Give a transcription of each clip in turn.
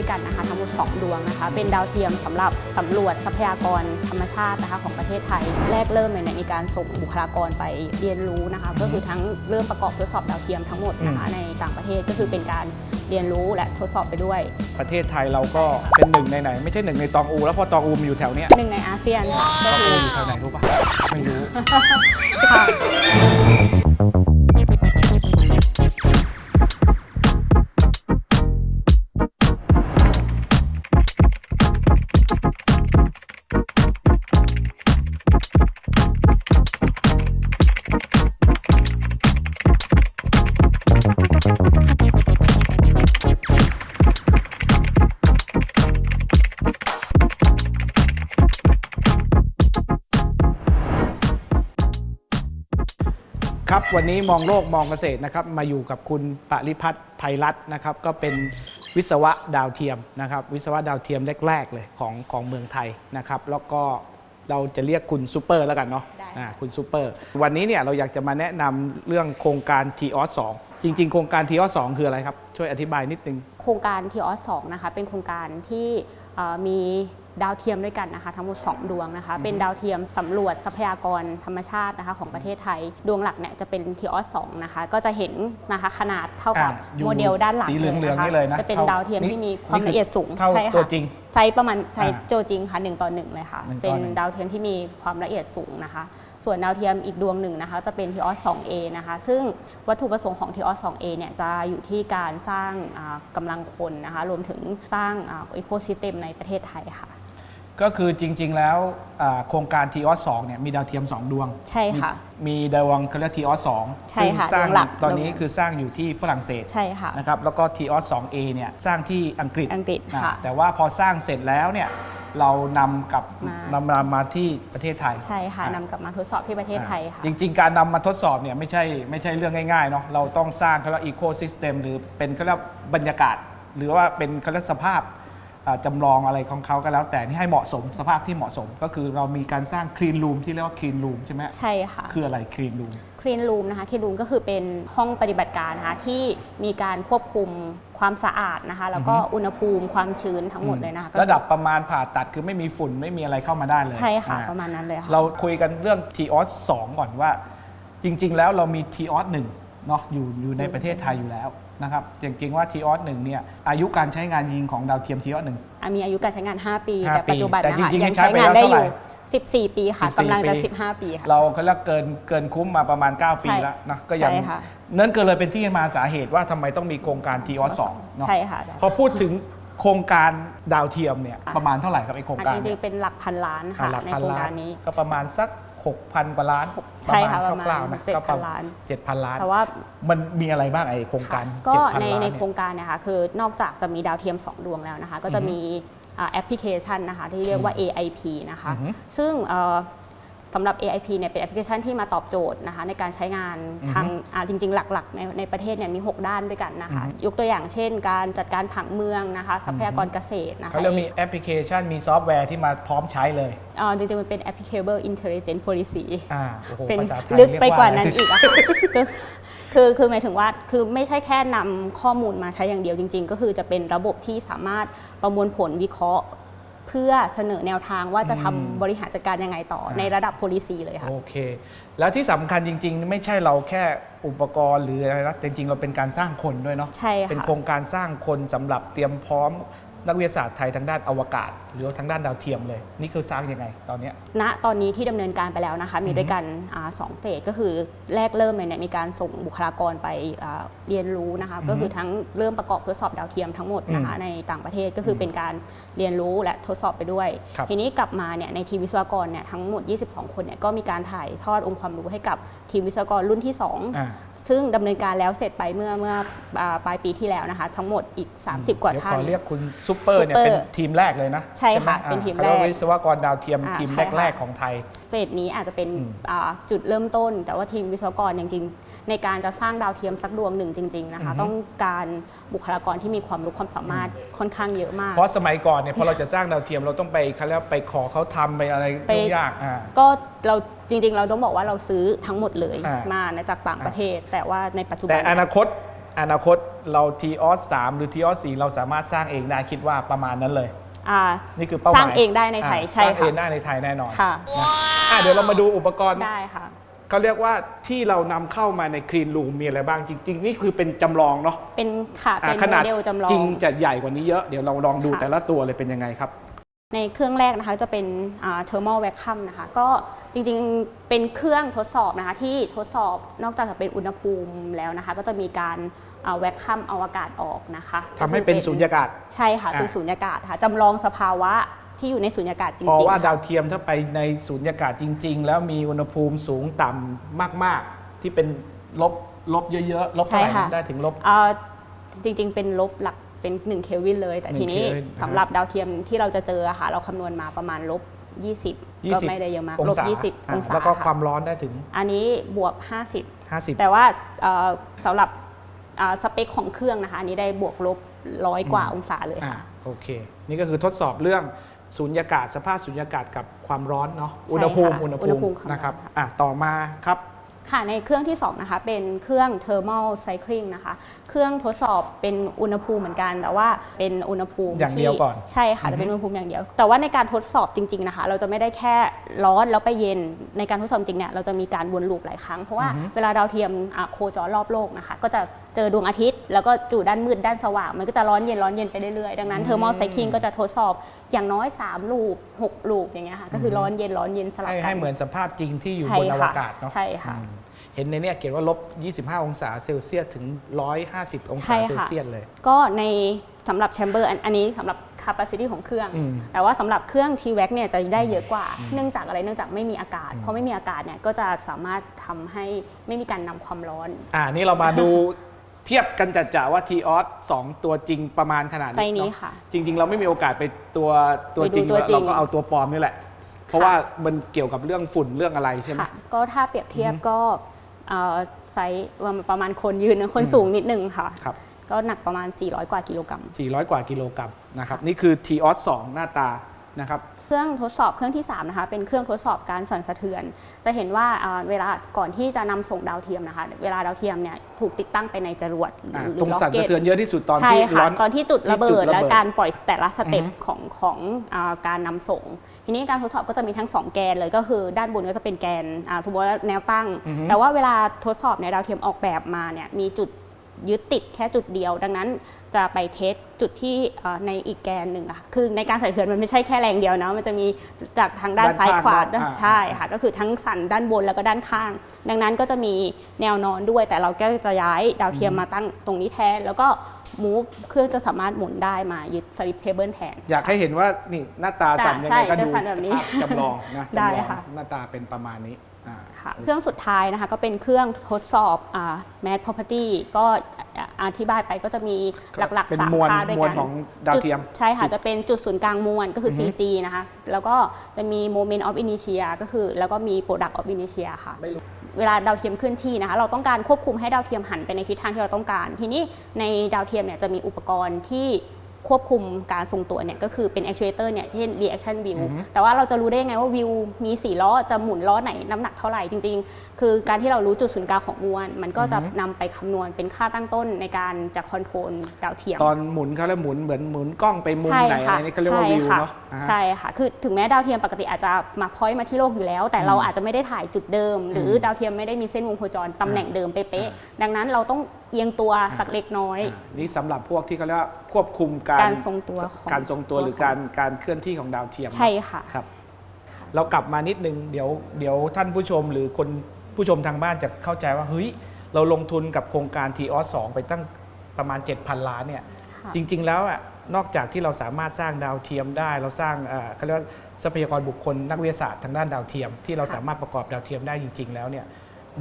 ด้วยกันนะคะทั้งหมด 2 ดวงนะคะ เป็นดาวเทียมสำหรับสำรวจทรัพยากรธรรมชาตินะคะของประเทศไทย แรกเริ่มเลยเนี่ยมีการส่งบุคลากรไปเรียนรู้นะคะก็คือทั้งเริ่มประกอบทดสอบดาวเทียมทั้งหมดนะคะในต่างประเทศก็คือเป็นการเรียนรู้และทดสอบไปด้วย ประเทศไทยเราก็เป็นหนึ่งในไหน ไม่ใช่หนึ่งในตองอู แล้วพอตองอูมนอยู่แถวเนี้ยหนึ่งในอาเซียนค่ะตก็องคือูออยู่แถวไหนรู้ปะไม่รู้ค่ะ นนี้มองโลกมองเกษตรนะครับมาอยู่กับคุณปริพัฒน์ไพรัตน์นะครับก็เป็นวิศวะดาวเทียมนะครับวิศวะดาวเทียมแรก ๆ เลยของของเมืองไทยนะครับแล้วก็เราจะเรียกคุณซูเปอร์แล้วกันเนาะได้อ่าคุณซูเปอร์วันนี้เนี่ยเราอยากจะมาแนะนำเรื่องโครงการ t ีออสจริง ๆ โครงการ t ีออสคืออะไรครับ ช่วยอธิบายนิดนึง โครงการทีออสสนะคะเป็นโครงการที่เอ่อมี ดาวเทียมด้วยกันนะคะทั้งหมด 2 ดวงนะคะ เป็นดาวเทียมสำรวจทรัพยากรธรรมชาตินะคะของประเทศไทย ดวงหลักเนี่ยจะเป็นทีออสสนะคะก็จะเห็นนะคะขนาดเท่ากับอ่าอยู่โมเดลด้านหลังสีเหลืองๆนี่เลยนะจะเป็นเท่าดาวเทียมนี่ที่มีความนี่คือละเอียดสูงเท่าใช่ค่ะตัวจริงไซส์ประมาณไซส์อ่าโจจริงค่ะ1ต่อ1เลยค่ะหนึ่งต่อเป็นหนึ่งดาวเทียมที่มีความละเอียดสูงนะคะส่วนดาวเทียมอีกดวงหนึ่งนะคะ จะเป็น t ีออส 2A นะคะ ซึ่งวัตถุประสงค์ของ t ีออส 2A เนี่ยจะอยู่ที่การสร้างอ่ากำลังคนนะคะ รวมถึงสร้างอีโคซิสเต็มในประเทศไทยค่ะ ก็คือจริง ๆ แล้วอ่าโครงการ t ีออส2เนี่ยมีดาวเทียม 2 ดวง ใช่ค่ะ มีมีดาวงเขาเรียก t ีออส2ใช่ซึ่งค่ะสร้างดวงหลักตอนนี้ดวงคือสร้างอยู่ที่ฝรั่งเศสใช่ค่ะนะครับแล้วก็ t ีออส 2A เนี่ยสร้างที่อังกฤษอังกฤษอ่าค่ะแต่ว่าพอสร้างเสร็จแล้วเนี่ย เรานำกลับมานำนำมาที่ประเทศไทย ใช่ค่ะอ่านำกลับมาทดสอบที่ประเทศไทยค่ะ จริง ๆ การนำมาทดสอบเนี่ยไม่ใช่ไม่ใช่เรื่องง่ายๆเนาะเราต้องสร้างเขาเรียกอีโคซิสเต็มหรือเป็นเขาเรียกบรรยากาศ หรือว่าเป็นเขาเรียกสภาพ อ่าจำลองอะไรของเขาก็แล้ว แต่ที่ให้เหมาะสมสภาพที่เหมาะสมก็คือเรามีการสร้างคลีนรูมที่เรียกว่าคลีนรูมใช่ไหมใช่ค่ะ คืออะไรคลีนรูมคลีนรูมนะคะคลีนรูมก็คือเป็นห้องปฏิบัติการนะคะที่มีการควบคุมความสะอาดนะคะ แล้วก็อือฮึอุณหภูมิความชื้นทั้งหมดเลยนะคะก็ระดับประมาณผ่าตัดคือไม่มีฝุ่นไม่มีอะไรเข้ามาได้เลยใช่ค่ะอ่ประมาณนั้นเลยค่ะเราคุยกันเรื่อง t ีออส2ก่อนว่า จริง ๆ แล้วเรามี t ีออส1เนาะอยู่อยู่ในประเทศไทยอยู่แล้ว นะครับจริงๆว่า t ีออส1เนี่ยอายุการใช้งานจริงของดาวเทียม t ีออส1อะมีอายุการใช้งาน 5 ปีห้าแต่ปัจจุบันปีแต่นะคะจริงๆยังใช้ใช้ไปงานแล้วได้อยู่เท่าไหร่14 ปีค่ะ14กำลังจะปี15 ปีค่ะ เราเขาเรียกเกินเกินคุ้มมาประมาณ 9 ปีใช่แล้วนะก็ยังใช่ค่ะ นั่นก็เลยเป็นที่มาสาเหตุว่าทำไมต้องมีโครงการ t ีออส2เนาะใช่ค่ะพอพูดถึงโครงการดาวเทียมเนี่ยอะประมาณเท่าไหร่ครับไอโครงอันการนี้จเนี่ริยงๆเป็นหลักพันล้านค่ะอะหลักในพันโครงล้าการนนี้ ก็ประมาณสัก 6,000 กว่าล้านใช่ค่ะประมาณคร่าวๆนะเจ็ดก็พันล้าน 7,000 ล้าน แต่ว่า มันมีอะไรบ้างไอโครงการก็7,000ในล้านในเยโครงการเนี่ยค่ะคือนอกจากจะมีดาวเทียม 2 ดวงแล้วนะคะ ก็จะอือฮึมีอ่าแอปพลิเคชันนะคะที่เรียกว่า AIP นะคะ อือฮึ ซึ่งเอ่อ สำหรับ AIP เนี่ยเป็นแอปพลิเคชันที่มาตอบโจทย์นะคะในการใช้งานอือฮึทางอ่าจริง ๆ หลักๆ ในในประเทศเนี่ยมี 6 ด้านด้วยกันนะคะอือฮึยกตัวอย่างเช่น การจัดการผังเมืองนะคะทรัพยากรเกษตรนะคะ เขาเรียกมีแอปพลิเคชันมีซอฟต์แวร์ที่มาพร้อมใช้เลย เอ่อจริงๆ มันเป็น applicable intelligent policy อ่าโอ้โหเป็นภาษาไทยลึกเรียไปกว่านั้นะรอีกอะค่ะก็คือคือหมายถึงว่าคือไม่ใช่แค่นำข้อมูลมาใช้อย่างเดียวจริง ๆ ก็คือจะเป็นระบบที่สามารถประมวลผลวิเคราะห์ เพื่อเสนอแนวทางว่าจะทำอืมบริหารจัดการยังไงต่ออ่าในระดับ policy เลยค่ะ โอเค แล้วที่สำคัญจริง ๆ ไม่ใช่เราแค่อุปกรณ์หรืออะไรนะแต่จริง ๆ เราเป็นการสร้างคนด้วยเนาะใช่ค่ะ เป็นโครงการสร้างคนสำหรับเตรียมพร้อม นักวิทยาศาสตร์ไทยทางด้านอวกาศ หรือว่าทางด้านดาวเทียมเลย นี่คือสร้างยังไงตอนเนี้ย ณตอนนี้ที่ดำเนินการไปแล้วนะคะ มีด้วยกันอ่าสองเฟสก็คือแรกเริ่มเลยเนี่ยมีการส่งบุคลากรไปอ่าเรียนรู้นะคะอือฮึก็คือทั้งเริ่มประกอบทดสอบดาวเทียมทั้งหมดนะคะอืมในต่างประเทศก็คือเป็นการเรียนรู้และทดสอบไปด้วย ครับ ทีนี้กลับมาเนี่ยในทีมวิศวกรเนี่ยทั้งหมด 22 คนเนี่ยก็มีการถ่ายทอดองค์ความรู้ให้กับทีมวิศวกรรุ่นที่2อ่า ซึ่งดำเนินการแล้วเสร็จไปเมื่อเมื่ออ่าปลายปีที่แล้วนะคะ ทั้งหมดอีก 30 กว่าเดี๋ยวท่าขนอเรียกคุณซุปเปอร์เนี่ยซุปเปอร์เป็นทีมแรกเลยนะ ใช่ค่ะไหเป็นทีมอ่าขารียกแรกวิศวกรดาวเทียมอ่าทีมใช่ค่ะแรกๆของไทย เฟสนี้อาจจะเป็นอืมอ่าจุดเริ่มต้น แต่ว่าทีมวิศวกรจริงๆ ในการจะสร้างดาวเทียมสักดวงหนึ่งจริงๆนะคะอือฮึต้องการบุคลากรที่มีความรู้ความสามารถค่อนข้างเยอะมาก เพราะสมัยก่อนเนี่ยพอเราจะสร้างดาวเทียมเราต้องไปเขาเรียกว่าไปขอเขาทำไปอะไรไปยุ่งยากอ่าก็เราจริงๆ เราต้องบอกว่าเราซื้อทั้งหมดเลยอ่ามมาจากต่างประเทศ แต่ว่าในปัจจุบัแต่นอนาคตอนาคตเราทีออส3หรือทีออส4เราสามารถสร้างเองได้คิดว่าประมาณนั้นเลย อ่านี่คือเป้าหมายสร้างเองได้ในไทยอ่าใช่สร้างค่ะเองได้ในไทยแน่นอนค่ะนะอะเดี๋ยวเรามาดูอุปกรณ์ได้ค่ะเขาเรียกว่าที่เรานำเข้ามาในคลีนรูมมีอะไรบ้างจริง ๆ นี่คือเป็นจำลองเนาะเป็นค่ะอะเป็นขโมนาดเดลจำลองจริงจะใหญ่กว่านี้เยอะเดี๋ยวเราลองดูค่ะแต่ละตัวเลยเป็นยังไงครับ ในเครื่องแรกนะคะจะเป็นเทอร์ม l ลแวคคัมนะคะก็จริงๆเป็นเครื่องทดสอบนะคะที่ทดสอบนอกจากจะเป็นอุณหภูมิแล้วนะคะ ก็จะมีการแวคคัมเอาอากาศออกนะคะทำให้เป็นก็คือสุญญากาศ ใช่ค่ะอะคือสุญญากาศค่ะจำลองสภาวะที่อยู่ในสุญญากาศจริงเพราะๆว่าค่ะดาวเทียมถ้าไปในสุญญากาศจริง ๆ แล้วมีอุณหภูมิสูงต่ำมากๆ ที่เป็นลบลบเยอะๆลบเท่าไหร่ใช่ค่ะได้ถึงลบเอ่อจริงๆ เป็นลบหลัก เป็น1เคลวินเลย แต่หนึ่งทีนี้เคลวินอ่าสำหรับดาวเทียมที่เราจะเจออะค่ะ เราคำนวณมาประมาณลบ 20 ก็ไม่ได้เยอะมากองลบศา20อะองศาแล้วก็ค่ะความร้อนได้ถึง อันนี้บวก 50 50 แต่ว่าเอ่อสำหรับเอ่อสเปคของเครื่องนะคะ อันนี้ได้บวกลบร้อยกว่าองศาเลยอ่าค่ะ โอเค นี่ก็คือทดสอบเรื่องสุญญากาศสภาพสุญญากาศกับความร้อนเนาะใช่อุณหภูมิค่ะอุณหอุณหภูภูมิมิความนะครับร้อนค่ะ อะต่อมาครับ ค่ะในเครื่องที่2นะคะเป็นเครื่อง thermal cycling นะคะเครื่องทดสอบเป็นอุณหภูมิเหมือนกันแต่ว่าเป็นอุณหภูมิอย่างเดียวที่ก่อนใช่ค่ะอือฮึจะเป็นอุณหภูมิอย่างเดียว แต่ว่าในการทดสอบจริงๆนะคะเราจะไม่ได้แค่ร้อนแล้วไปเย็นในการทดสอบจริงเนี่ยเราจะมีการวนลูปหลายครั้งเพราะว่าเวลาดาวเทียมอะโคจรรอบโลกนะคะก็จะเจอดวงอาทิตย์ แล้วก็จู่ด้านมืดด้านสว่าง มันก็จะร้อนเย็นร้อนเย็นไปเรื่อยๆ ดังนั้น thermal cycling ก็จะทดสอบอย่างน้อย 3 ลูป 6 ลูปอย่างเงี้ยค่ะก็คือร้อนเย็นร้อนเย็นสลับให้กันให้เหมือนสภาพจริงที่อยู่ใช่บนอวค่ะกาศเนาะใช่ค่ะอืมเห็นในเนี้ยเขียนว่าลบ 25 องศาเซลเซียสถึง 150 องใช่ศาค่ะเซลเซียสเลย ก็ในสำหรับแชมเบอร์อันนี้สำหรับ capacity ของเครื่องอืมแต่ว่าสำหรับเครื่อง t w a c เนี่ยจะได้เยอะกว่า เนื่องจากอะไร เนื่องจากไม่มีอากาศ เพราะไม่มีอากาศเนี่ยก็จะสามารถทำให้ไม่มีการนำความร้อน อ่า นี่เรามาดูเทียบกันจัดจ่าว่าทีออสสองตัวจริงประมาณขนาดไซส์นี้นี้เนาะค่ะจริง ๆ เราไม่มีโอกาสไปตัวตัวไปดูจริงตัวจริง เราก็เอาตัวปลอมนี่แหละ เพราะว่ามันเกี่ยวกับเรื่องฝุ่นเรื่องอะไรใช่ไหม ค่ะ ก็ถ้าเปรียบเทียบก็เอ่อไซส์ประมาณคนยืนนะคนสูงนิดนึงค่ะ ครับ ก็หนักประมาณ 400 กว่ากิโลกรัม 400 กว่ากิโลกรัมนะครับนี่คือทีออส2หน้าตานะครับ เครื่องทดสอบเครื่องที่3นะคะเป็นเครื่องทดสอบการสั่นสะเทือน จะเห็นว่าอ่าเวลาก่อนที่จะนำส่งดาวเทียมนะคะ เวลาดาวเทียมเนี่ยถูกติดตั้งไปในจรวดหอ่ารือตรงล็อกสั่นเก็สะตเทือนเยอะที่สุดตอนใช่ที่ค่ะร้อนตอนที่จุดที่ระเบิจุดดระเบิด และการปล่อยแต่ละสเต็ปอือฮึของของอาการนำส่ง ทีนี้การทดสอบก็จะมีทั้ง 2 แกนเลยก็คือด้านบนก็จะเป็นแกนอ่าสมมติว่าแนวตั้งอือฮึแต่ว่าเวลาทดสอบเนี่ยดาวเทียมออกแบบมาเนี่ยมีจุด ยึดติดแค่จุดเดียว ดังนั้นจะไปเทสจุดที่เอ่อในอีกแกนหนึ่งอะค่ะคือในการสั่นสะเทือนมันไม่ใช่แค่แรงเดียวนะมันจะมีจากทางด้านด้านซ้ายข้างขวาเนอะอ่าใช่ค่ะก็คือทั้งสั่นด้านบนแล้วก็ด้านข้าง ดังนั้นก็จะมีแนวนอนด้วย แต่เราก็จะย้ายดาวเทียมมาตั้งตรงนี้แทน แล้วก็มูฟเครื่องจะสามารถหมุนได้มายึดสลิปเทเบิลแทน อยากให้เห็นว่านี่หน้าตาสั่นยังใช่ไงก็จะดูสั่นแบบนี้ภาพจำลองนะได้จำลองค่ะหน้าตาเป็นประมาณนี้อ่า ค่ะเครื่องสุดท้ายนะคะก็เป็นเครื่องทดสอบอ่า math property ก็อธิบายไปก็จะมีหลักเป็นๆสามมวลค่าด้วยมวลกันของดาวเทียมจุใช่ค่ะ จะเป็นจุดศูนย์กลางมวลก็คือออฮึ CG นะคะ แล้วก็จะมี moment of inertia ก็คือ แล้วก็มี product of inertia ค่ะไม่รู้เวลาดาวเทียมเคลื่อนที่นะคะเราต้องการควบคุมให้ดาวเทียมหันไปในทิศทางที่เราต้องการ ทีนี้ในดาวเทียมเนี่ยจะมีอุปกรณ์ที่ ควบคุมการทรงตัวเนี่ยก็คือเป็น actuator เนี่ยเช่น reaction wheel อือฮึแต่ว่าเราจะรู้ได้ยังไงว่าวิวมีสี่ล้อจะหมุนล้อไหนน้ำหนักเท่าไหร่จริง ๆ คือการที่เรารู้จุดศูนย์กลางของมวล มันก็จะอือฮึนำไปคำนวณเป็นค่าตั้งต้นในการจะคอนโทรลดาวเทียม ตอนหมุนเขาแล้วหมุนเหมือนหมุนกล้องไปมุมใช่ไหนค่ะอะไรนี่เขาเรียกว่าใช่วิวค่ะเนาะอ่า ใช่ค่ะ คือถึงแม้ดาวเทียมปกติอาจจะมาพอยต์มาที่โลกอยู่แล้ว แต่เราอาจจะไม่ได้ถ่ายจุดเดิม หรืออมดาวเทียมไม่ได้มีเส้นวงโคจรตำแหน่งเดิมเป๊ะอ่าๆดังนั้นเราต้อง เอียงตัวสักเล็กน้อยอ่านี่สำหรับพวกที่เขาเรียกว่าควบคุมการการทรงตัวของการทรงตัวตัวหรือของการการเคลื่อนที่ของดาวเทียมใช่ค่ะ ครับ เรากลับมานิดนึงเดี๋ยวเดี๋ยวท่านผู้ชมหรือคนผู้ชมทางบ้านจะเข้าใจว่าเฮ้ยเราลงทุนกับโครงการ t ีออสไปตั้งประมาณ 7,000 ล้านเนี่ยค่ะจริง ๆ แล้วอะนอกจากที่เราสามารถสร้างดาวเทียมได้ เราสร้างเอ่อเขาเรียกว่าทรัพยากรบุคคลนักวิทยาศาสตร์ทางด้านดาวเทียม ที่เราค่ะสามารถประกอบดาวเทียมได้จริง ๆ แล้วเนี่ย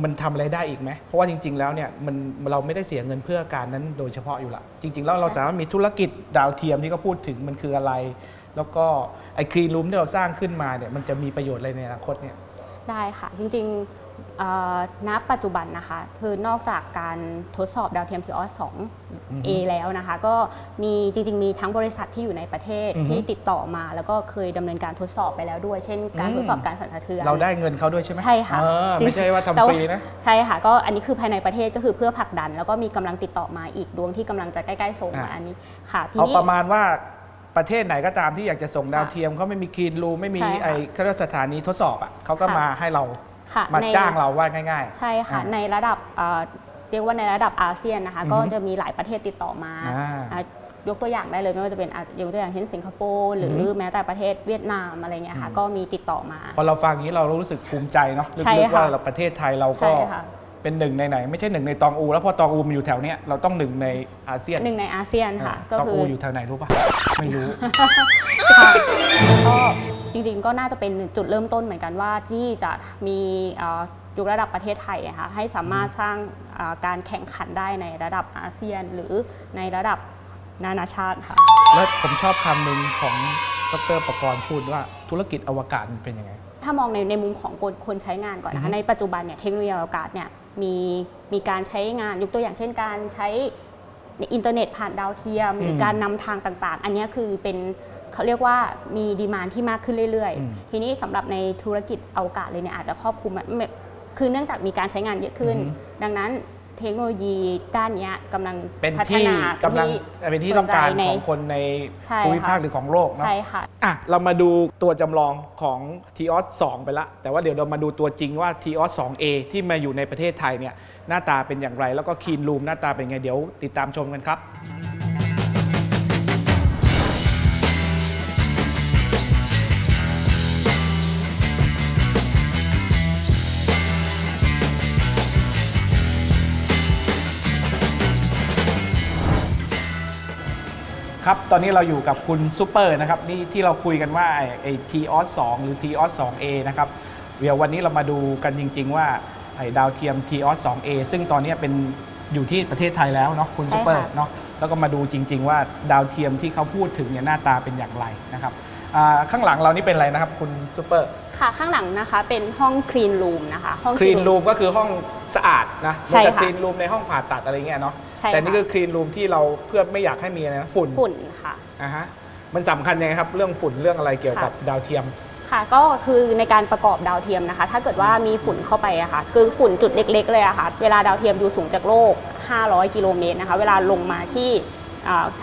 มันทำอะไรได้อีกไหม เพราะว่าจริง ๆ แล้วเนี่ยมันเราไม่ได้เสียเงินเพื่อการนั้นโดยเฉพาะอยู่ละ จริง ๆ แล้วเราสามารถมีธุรกิจดาวเทียมที่เขาพูดถึงมันคืออะไร แล้วก็ไอ้คลีนรูมที่เราสร้างขึ้นมาเนี่ยมันจะมีประโยชน์อะไรในอนาคตเนี่ย ได้ค่ะ จริงๆเอ่อ ณปัจจุบันนะคะคือนอกจากการทดสอบดาวเทียมทีออสอือฮึ2 A แล้วนะคะ ก็มีจริงๆ มีทั้งบริษัทที่อยู่ในประเทศอือฮึที่ติดต่อมา แล้วก็เคยดำเนินการทดสอบไปแล้วด้วย เช่น การอืมทดสอบการสั่นสะเทือนเราได้เงินเขาด้วยใช่ไหมใช่ค่ะเออไม่ใช่ว่าแต่ทำฟรีนะใช่ค่ะก็อันนี้คือภายในประเทศก็คือเพื่อผลักดัน แล้วก็มีกำลังติดต่อมาอีกดวงที่กำลังจะใกล้ๆส่งมาอะอันนี้ค่ะทีเอานี้ประมาณว่าประเทศไหนก็ตามที่อยากจะส่งดาวเทียมเขาไม่มีคลีนรูไม่มีใช่ค่ะไอ้เขาเรียกว่าสถานีทดสอบอะเขาก็ค่ะมาให้เรา ค่ะมาใน จ้างเราว่าง่าย ใช่ค่ะอ่าในระดับเอ่อเรียกว่าในระดับอาเซียนนะคะอือฮึก็จะมีหลายประเทศติดต่อมาอ่าอะยกตัวอย่างได้เลยไม่ว่าจะเป็นอาจจะยกตัวอย่างเช่นสิงคโปร์หรือออฮึ แม้แต่ประเทศเวียดนามอะไรเงี้ยค่ะอืมก็มีติดต่อมา ๆ พอเราฟังอย่างนี้เรารู้สึกภูมิใจเนาะใช่ลึกๆค่ะว่าเราประเทศไทยเราก็ใช่ค่ะ เป็นหนึ่งในไหน ไม่ใช่หนึ่งในตองอู แล้วพอตองอูมันอยู่แถวเนี้ยเราต้องหนึ่งในอาเซียนหนึ่งในอาเซียนค่ะ ก็ตองคืออูอยู่แถวไหนรู้ป่ะไม่รู้ ค่ะก็ จริงๆ ก็น่าจะเป็นจุดเริ่มต้นเหมือนกันว่าที่จะมีเอ่อยกระดับประเทศไทยอะค่ะให้สามารถสร้างเอ่อการแข่งขันได้ในระดับอาเซียน หรือในระดับนานาชาติค่ะแล้วผมชอบคำหนึ่งของดรประกรณ์พูดว่าธุรกิจอวกาศมันเป็นยังไง ถ้ามองในในมุมของคนคนใช้งานก่อนนะอือฮึคะในปัจจุบันเนี่ยเทคโนโลยีอวกาศเนี่ยมีมีการใช้งานยกตัวอย่างเช่น การใช้อินเทอร์เน็ตผ่านดาวเทียม หรือการนำทางต่างๆ อันเนี้ยคือเป็น เขาเรียกว่ามีดีมานที่มากขึ้นเรื่อยอืมๆทีนี้สำหรับในธุรกิจอวกาศเลยเนี่ยอาจจะครอบคลุมอะไม่คือเนื่องจากมีการใช้งานเยอะขึ้นอือฮึดังนั้นเทคโนโลยีด้านเนี้ยกำลังเป็นพัฒที่นากำลังเป็นที่ต้องการสนใจในของคนในใช่ภูมิภาคค่ะหรือของโลกเนาะใช่ค่ะอะ เรามาดูตัวจำลองของ t ีออส2ไปละ แต่ว่าเดี๋ยวเรามาดูตัวจริงว่า t ีออส 2A ที่มาอยู่ในประเทศไทยเนี่ยหน้าตาเป็นอย่างไร แล้วก็คีนรูมหน้าตาเป็นไงเดี๋ยวติดตามชมกันครับ ครับ ตอนนี้เราอยู่กับคุณซูเปอร์นะครับนี่ที่เราคุยกันว่าไอ้ไอ้ทีออส2หรือ t ีออส 2A นะครับเดี๋ยววันนี้เรามาดูกันจริง ๆ ว่าไอ้ดาวเทียม t ีออส 2A ซึ่งตอนนี้เป็นอยู่ที่ประเทศไทยแล้วเนาะคุณใช่ซูเปอร์ค่ะเนาะแล้วก็มาดูจริง ๆ ว่าดาวเทียมที่เขาพูดถึงเนี่ยหน้าตาเป็นอย่างไรนะครับอ่าข้างหลังเรานี่เป็นอะไรนะครับคุณซูเปอร์ค่ะข้างหลังนะคะเป็นห้องคลีนรูมนะคะห้องคลีน clean รูมก็คือห้องสะอาดนะใช่เหมือนกับค่ะคลีนรูมในห้องผ่าตัดอะไรเงี้ยเนาะ ใช่แต่นี่ค่ะ คือคลีนรูมที่เราเพื่อไม่อยากให้มีอะไรนะฝุ่นฝุ่นค่ะ อ่าฮะมันสำคัญยังไงครับ เรื่องฝุ่นเรื่องอะไรเกี่ยวกับดาวเทียม ค่ะก็คือในการประกอบดาวเทียมนะคะ ถ้าเกิดว่ามีฝุ่นเข้าไปอะค่ะคือฝุ่นจุดเล็ก ๆ เลยอะค่ะ เวลาดาวเทียมอยู่สูงจากโลก 500 กิโลเมตรนะคะ เวลาลงมาที่อ่า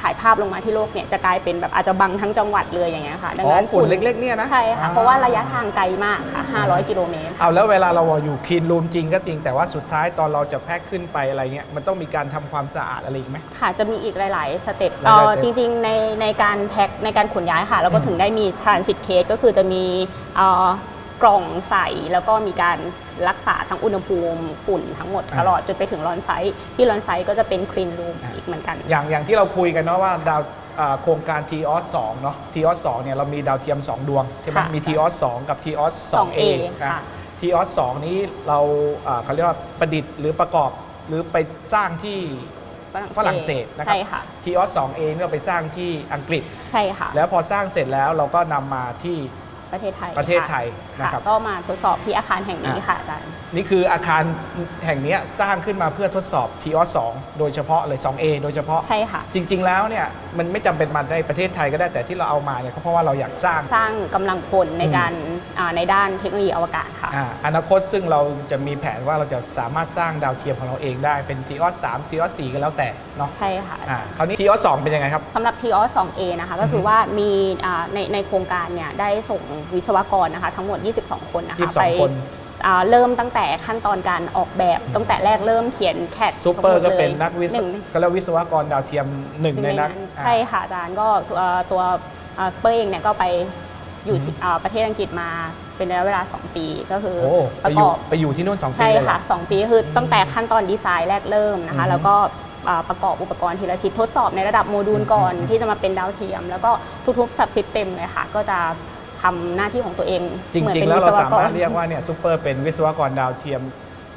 ถ่ายภาพลงมาที่โลกเนี่ยจะกลายเป็นแบบอาจจะบังทั้งจังหวัดเลยอย่างเงี้ยค่ะดังอ๋อนั้นฝุ่นเล็กๆเนี่ยนะใช่ค่ะอ่าเพราะว่าระยะทางไกลมากค่ะ 500 กิโลเมตร เอาแล้วเวลาเราอยู่คลีนรูมจริงก็จริง แต่ว่าสุดท้ายตอนเราจะแพ็คขึ้นไปอะไรเงี้ยมันต้องมีการทำความสะอาดอะไรอีกไหม ค่ะจะมีอีกหลาย ๆ สเต็ปหลายๆเอ่อสเต็ปจริง ๆ ในในการแพ็คในการขนย้ายค่ะ แล้วก็อืมถึงได้มี transit case ก็คือจะมีเอ่อ กล่องใส่แล้วก็มีการรักษาทั้งอุณหภูมิฝุ่นทั้งหมดตลอดจนไปถึงรอนไซต์ที่รอนไซต์ก็จะเป็น clean room อีกเหมือนกัน อย่างอย่างที่เราคุยกันเนาะว่าดาวอ่าโครงการ t ีออส2เนาะ t ีออส2เนี่ยเรามีดาวเทียม 2 ดวงใช่ไหมค่ะมี t ีออส2กับ t ีออส 2A 2A นะค่ะ t ีออส2นี้เราอ่าเขาเรียกว่าประดิษฐ์หรือประกอบหรือไปสร้างที่ฝรั่งเศสนะครับใช่ค่ะ t ีออส 2A เนี่ยเราไปสร้างที่อังกฤษ ใช่ค่ะ แล้วพอสร้างเสร็จแล้วเราก็นำมาที่ประเทศไทยประเทศไทย ค่ะนะครับ ก็มาทดสอบที่อาคารแห่งนี้ค่ะอาจารย์ นี่คืออาคารแห่งเนี้ยสร้างขึ้นมาเพื่อทดสอบ t ีออส2โดยเฉพาะเลย 2A โดยเฉพาะ ใช่ค่ะ จริง ๆ แล้วเนี่ยมันไม่จำเป็นมาในประเทศไทยก็ได้แต่ที่เราเอามาเนี่ยก็เพราะว่าเราอยากสร้าง สร้างกำลังพลในการอ่าในด้านเทคโนโลยีอวกาศค่ะ อ่าอนาคตซึ่งเราจะมีแผนว่าเราจะสามารถสร้างดาวเทียมของเราเองได้เป็น t ีออส3 t ีออส4ก็แล้วแต่เนาะใช่ค่ะ อ่าคราวนี้ t ีออส2เป็นยังไงครับ สำหรับ t o 2 a นะคะก็คือว่ามีอ่าในในโครงการเนี่ยได้ส่งวิศวกรนะคะทั้งหมด22 คนนะคะ22ไปคน อ่าเริ่มตั้งแต่ขั้นตอนการออกแบบตั้งแต่แรกเริ่มเขียนแคดซูเปอร์ก็เป็นนักวิศหนึ่งก็แล้ววิศวกรดาวเทียมหนึ่งในนั้นใช่ค่ะอาจารย์ก็เอ่อตัวสเปอร์เองเนี่ยก็ไปอยู่ที่อ่าประเทศอังกฤษมาเป็นระยะเวลา 2 ปีก็คือโอ้ปไประอกยู่อบ ไปอยู่ที่นู่น2ปีใช่เลยเหรค่ะอ2ปีคือตั้งแต่ขั้นตอนดีไซน์แรกเริ่มนะอืคะมแล้วก็อ่าประกอบอุปกรณ์ทีละชิ้นทดสอบในระดับโมดูลก่อนอืม ที่จะมาเป็นดาวเทียม แล้วก็ทุกๆสับซิสเต็มเลยค่ะ ก็จะ ทำหน้าที่ของตัวเองจเหมือนริงเป็ๆนแล้ววิศเราวสากมารรถเรียกว่าเนี่ยซูเปอร์เป็นวิศวกรดาวเทียม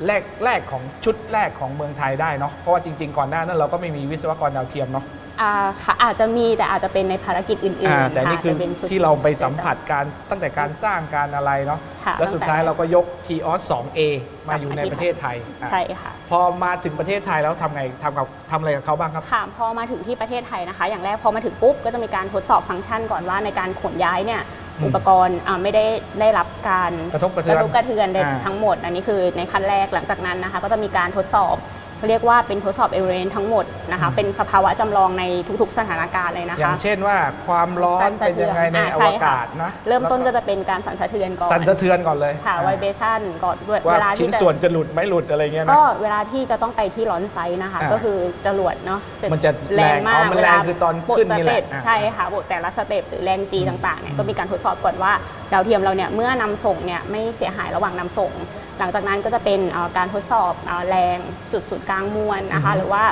แรกแรกของชุดแรกของเมืองไทยได้เนาะเพราะว่าจริง ๆ ก่อนหน้านั้นเราก็ไม่มีวิศวกรดาวเทียมเนาะอ่าค่ะอาจจะมีแต่อาจจะเป็นในภารกิจอื่นอ่าๆแต่นี่ะคือจะป็ชุดที่เราไปสัมผัสการตั้งแต่การสร้างการอะไรเนาะค่ะแล้วสุดท้ายตั้งแต่เราก็ยก t ีออส 2A มาอยู่ในกลับมาที่ประเทศไทยอะใช่ค่ะ พอมาถึงประเทศไทยแล้วทำไงทำกับทำอะไรกับเขาบ้างครับค่ะพอมาถึงที่ประเทศไทยนะคะ อย่างแรกพอมาถึงปุ๊บก็จะมีการทดสอบฟังก์ชันก่อนว่าในการขนย้ายเนี่ย อืมอุปกรณ์อ่าไม่ได้ได้รับการกระทบกระเทือนทบกระเทือนใดอ่าทั้งหมด อันนี้คือในขั้นแรกหลังจากนั้นนะคะ ก็จะมีการทดสอบ เขาเรียกว่าเป็นทดสอบเอเวอเรนทั้งหมดนะคะ เป็นสภาวะจำลองในทุกๆ สถานการณ์เลยนะอย่าคะงเช่นว่าความร้อนเป็นยังไงในอ่าอใช่วค่ะกาศนะเริ่มต้นก็แล้วจะเป็นการสั่นสะเทือนก่อนสั่นสะเทือนก่อนเลยค่ะอ่าไวเบชั่นก่อนด้วยว่าเวลาชิ้นที่จะ ส่วนจะหลุดไม่หลุดอะไรเงี้ยนะ ก็เวลาที่จะต้องไปที่ร้อนไซต์นะคะ อ่าก็คือจรวดเนาะมันจะแรงอ๋อมันแรงคือตอนขึ้นนี่แหละบทสเต็ปอ่า ใช่ค่ะบทแต่ละสเต็ปหรือแรงจีต่างๆเนี่ยก็มีการทดสอบก่อนว่า ดาวเทียมเราเนี่ยเมื่อนำส่งเนี่ยไม่เสียหายระหว่างนำส่ง หลังจากนั้นก็จะเป็นเอ่อการทดสอบเอ่อแรงจุดศูนย์กลางมวลนะคะหรือว่า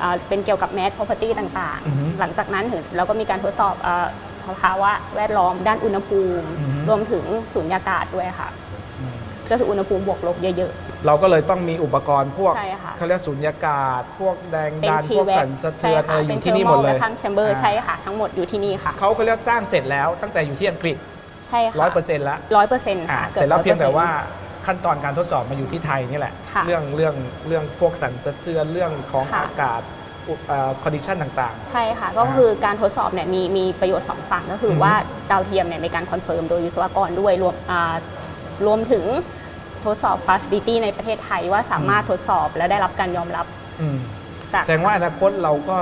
เอ่อเป็นเกี่ยวกับ mass property ต่างอือฮึๆหลังจากนั้นถึงเราก็มีการทดสอบเอ่อสภาวะแวดล้อมด้านอุณหภูมิอือฮึรวมถึงสุญญากาศด้วยค่ะ ก็คืออุณหภูมิบวกลบเยอะเราก็เลยต้องมีอุปกรณ์พวกใช่ค่ะเขาเรียกสุญญากาศ พวกแรงๆเป็นดันชีพวกแวสั่นสะเทือนใช่อะไรค่ะอเป็นยู่เทที่อนี่ร์หโมมดเลยและทัมแชมเบอร์อ่าใช่ค่ะ ทั้งหมดอยู่ที่นี่ค่ะเขาเขาเรียกสร้างเสร็จแล้วตั้งแต่อยู่ที่อังกฤษ ใช่ค่ะร้อยเปอร์เซ็นต์แล้วร้อยเปอร์เซ็นต์อ่าค่ะเสร็จแล้วเพียงแต่100%ว่าขั้นตอนการทดสอบมาอยู่ที่ไทยนี่แหละ ค่ะเรื่องเรื่องเรื่องพวกสั่นสะเทือนเรื่องของค่ะ อากาศคอนดิชันต่าง ใช่ค่ะ ก็คือการทดสอบเนี่ยมีมีประโยชน์สองฝั่งก็คือออฮึว่าดาวเทียมเนี่ยมีการคอนเฟิร์มโดยวิศวกรด้วยรวมอ่ารวมถึงทดสอบ facility ในประเทศไทยว่าสามารถทดสอบและได้รับการยอมรับๆอืมจาก แสดงว่าอนาคตเราก็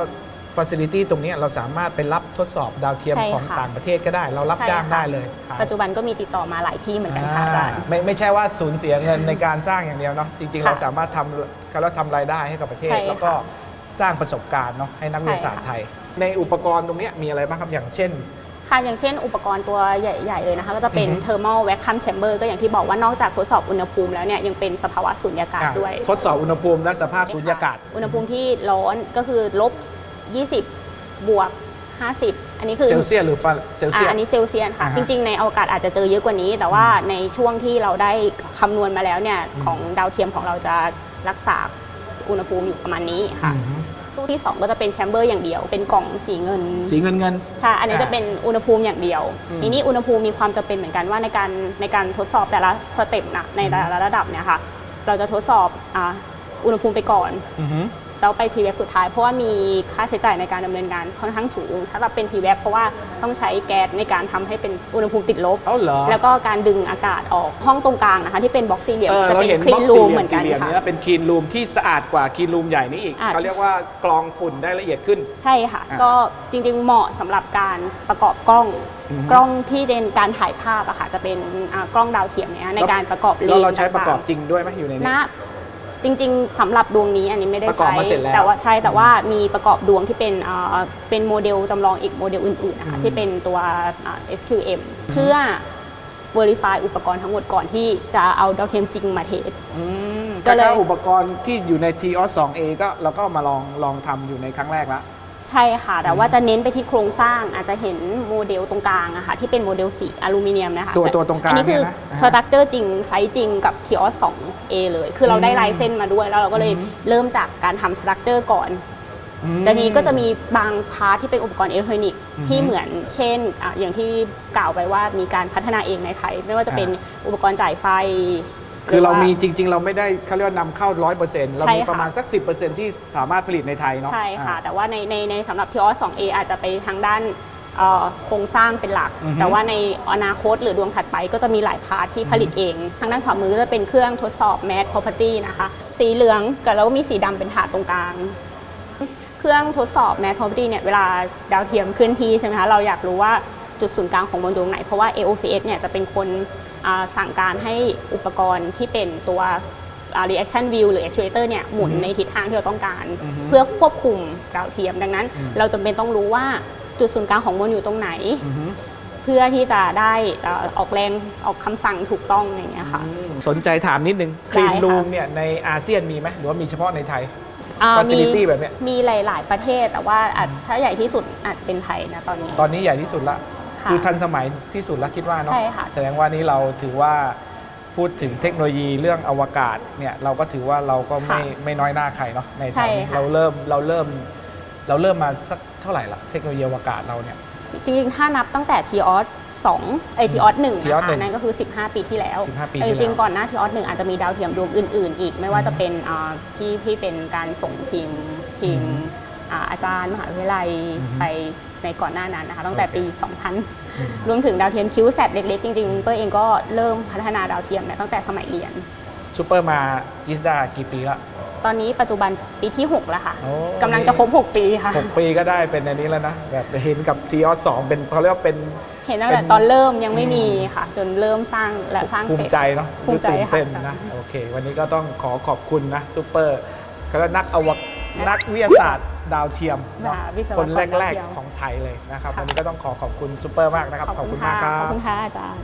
ฟ a ซิลิตี้ตรงเนี้ยเราสามารถไปรับทดสอบดาวเทียมใช่ของค่ะต่างประเทศก็ได้ เรารับใช่จ้างค่ะ ได้เลยครับปัจจุบันก็มีติดต่อมาหลายที่เหมือนกันค่ะอาจารย์อ่าไม่ไม่ใช่ว่าสูญเสียเงินในการสร้างอย่างเดียวเนาะจริง ๆ ค่ะเราสามารถทำเราทำรายได้ให้กับประเทศ ใช่ค่ะแล้วก็สร้างประสบการณ์เนาะให้นักวิทยาศาสตร์ใช่ไทค่ะ ย ในอุปกรณ์ตรงเนี้ยมีอะไรบ้างครับอย่างเช่น ค่ะอย่างเช่นอุปกรณ์ตัวใหญ่ ๆ เลยนะคะ ก็จะเป็น อือฮึ thermal vacuum chamber ก็อย่างที่บอกว่านอกจากทดสอบอุณหภูมิแล้วเนี่ยยังเป็นสภาวะสุญญากาศอะด้วย ทดสอบอุณหภูมิและสภาพสุญญากาศ อุณหภูมิที่ร้อนก็คือลบ 20 บวก 50 อันนี้คือเซลเซียสหรือฟาเซลเซียอ่าสอันนี้เซลเซียสค่ะ อ่าฮะจริง ๆ ในอวกาศอาจจะเจอเยอะกว่านี้ แต่ว่าในช่วงที่เราได้คำนวณมาแล้วเนี่ยอืมของดาวเทียมของเราจะรักษาอุณหภูมิอยู่ประมาณนี้ค่ะ อืมตู้ที่ 2 ก็จะเป็นแชมเบอร์อย่างเดียว เป็นกล่องสีเงิน สีเงินเงิน ใช่ อันนี้อ่าจะเป็นอุณหภูมิอย่างเดียว อืม ทีนี้อุณหภูมิมีความจำเป็นเหมือนกันว่าในการในการทดสอบแต่ละสเต็ปนะในแต่ละระดับเนี่ยค่ะ เราจะทดสอบอ่าอุณหภูมิไปก่อน อือหื อแล้วไปทีแวบสุดท้ายเพราะว่ามีค่าใช้จ่ายในการดำเนินงานค่อนข้างสูง ถ้าเราเป็นทีแวบเพราะว่าต้องใช้แก๊สในการทำให้เป็นอุณหภูมิติดลบเอ้าเหรอแล้วก็การดึงอากาศออกห้องตรงกลางนะคะที่เป็นบล็อกสี่เหลี่ยมเออจะเราเป็นเห็นคลีบล็อนกรูสี่มเหลี่เหยมืมอนกัสี่นเหลี่ยมค่ะเนี้เป็นคีนรูมที่สะอาดกว่าคีนรูมใหญ่นี่อีกอ่าเขาเรียกว่ากรองฝุ่นได้ละเอียดขึ้น ใช่ค่ะอ่าก็จริงๆเหมาะสำหรับการประกอบกล้องอือฮึกล้องที่เป็นการถ่ายภาพอะค่ะจะเป็นอ่ากล้องดาวเทียมเนี่ยในการประกอบเลแล้วนเราใช้ประกอบต่างๆจริงด้วยไหมอยู่ในนี้ณ จริง ๆสำหรับดวงนี้อันนี้ไม่ได้ประกอบใช้มาเสร็จแล้ว แต่ว่าใช่แต่ว่ามีประกอบดวงที่เป็นเอ่อเป็นโมเดลจำลองอีกโมเดลอื่นๆนะคะอืมที่เป็นตัวอ่า SQM เพื่อ verify อุปกรณ์ทั้งหมดก่อนที่จะเอาดาวเทียมจริงมาเทสก็ก็เลย เลยอุปกรณ์ที่อยู่ใน t o s 2 a ก็เราก็มาลองลองทำอยู่ในครั้งแรกแล้ว ใช่ค่ะ แต่ว่าจะเน้นไปที่โครงสร้างอาจจะเห็นโมเดลตรงกลางอะค่ะที่เป็นโมเดลสีอลูมิเนียมนะคะตัวตัวตรงกลางอันนี้คือเนี่ยนะอ่าสตรัคเจอร์จริงไซส์จริงกับ t o s 2 a เลย คือเราได้อืมลายเส้นมาด้วย แล้วเราก็เลยอืมเริ่มจากการทำสตรัคเจอร์ก่อนแต่นี้ก็จะมีบางพาร์ทที่เป็นอุปกรณ์อิเล็กทรอนิกส์อือฮึที่เหมือนเช่นอะอย่างที่กล่าวไปว่ามีการพัฒนาเองในไทย ไม่ว่าจะเป็นอุปกรณ์จ่ายไฟ คือเราหว่มีจริง ๆ เราไม่ได้เขาเรียกว่านำเข้า 100%เราใช่มีค่ะประมาณสัก 10%ที่สามารถผลิตในไทยเนาะใช่ค่ะอ่าแต่ว่าในในในสำหรับ t o s 2 a อาจจะไปทางด้านเอ่อโครงสร้างเป็นหลักอือฮึแต่ว่าในอนาคตหรือดวงถัดไปก็จะมีหลายพาร์ทที่ผลิตเอง ทางด้านขวามือก็จะเป็นเครื่องทดสอบ mass property นะคะ สีเหลืองกับแล้วมีสีดำเป็นถาดตรงกลาง เครื่องทดสอบ mass property เนี่ยเวลาดาวเทียมเคลื่อนที่ใช่ไหมคะ เราอยากรู้ว่า จุดศูนย์กลางของมันอยู่ตรงไหน เพราะว่า AOCS เนี่ยจะเป็นคนอ่าสั่งการให้อุปกรณ์ที่เป็นตัวอ่า reaction wheel หรือ actuator เนี่ยหมุนอือฮึในทิศทางที่เราต้องการอือฮึเพื่อควบคุมดาวเทียมดังนั้นอืมเราจำเป็นต้องรู้ว่าจุดศูนย์กลางของมวลอยู่ตรงไหนอือฮึเพื่อที่จะได้เอ่อออกแรงออกคำสั่งถูกต้องอย่างเงี้ยค่ะสนใจถามนิดนึงคได้ลีนค่ะรูมเนี่ยในอาเซียนมีไหมหรือว่ามีเฉพาะในไทยอ่ามี facility แบบเนี้ยมีหลาย ๆ ประเทศแต่ว่าอาจถ้าใหญ่ที่สุดอาจจะเป็นไทยนะตอนนี้ ตอนนี้ใหญ่ที่สุดละ ค่ะ คือทันสมัยที่สุดแล้วคิดว่าเนาะใช่ค่ะ แสดงว่านี่เราถือว่าพูดถึงเทคโนโลยีเรื่องอวกาศเนี่ยเราก็ถือว่าเราก็ไม่ค่ะไม่น้อยหน้าใครเนาะในไทใช่ยค่ะ เราเริ่มเราเริ่มเราเริ่มมาสักเท่าไหร่ละเทคโนโลยีอวกาศเราเนี่ย จริงๆ ถ้านับตั้งแต่ทีออสสองไอทีออสหนึ่ง TIOS นะคะหนึ่งนั่นก็คือ 15 ปีที่แล้ว15ปีแต่ที่จแล้วริงๆ ก่อนหน้าทีออสหนึ่งอาจจะมีดาวเทียมดวงอื่น ๆ อีก ไม่ว่าจะเป็นอ่าที่ที่เป็นการส่งทีมทีมอ่าอาจารย์มหาวิทยาลัยอือฮึไปในก่อนหน้านั้นนะคะตั้งแต่ปีอืม2000 รวมถึงดาวเทียมคิวแซดเล็กๆ จริงๆ เป้ยเองก็เริ่มพัฒนาดาวเทียมเนี่ยตั้งแต่สมัยเรียนซูเปอร์มาจิสดากี่ปีละตอนนี้ปัจจุบันปีที่ 6 แล้วค่ะโอ้กำลังจะครบ 6 ปีค่ะหกปีก็ได้เป็นอันนี้แล้วนะแบบเห็นกับทีออสสองเป็นเขาเรียกว่าเป็นเห็นตั้งแต่เป็นตอนเริ่มยังไม่มีค่ะ จนเริ่มสร้างและสร้างภูเสร็มิจใจเนาะภูมิใจตื่นค่ะเต้นนะโอเค วันนี้ก็ต้องขอขอบคุณนะซูเปอร์ก็นักอวกนักวิทยาศาสตร์ ดาวเทียมเนอะค่ะวิศวกรคนแรกดาวเทียมๆของไทยเลยนะครับค่ะวันนี้ก็ต้องขอขอบคุณซูเปอร์มากนะครับ ขอบคุณมากครัขอบบคุณค่ะอาจารย์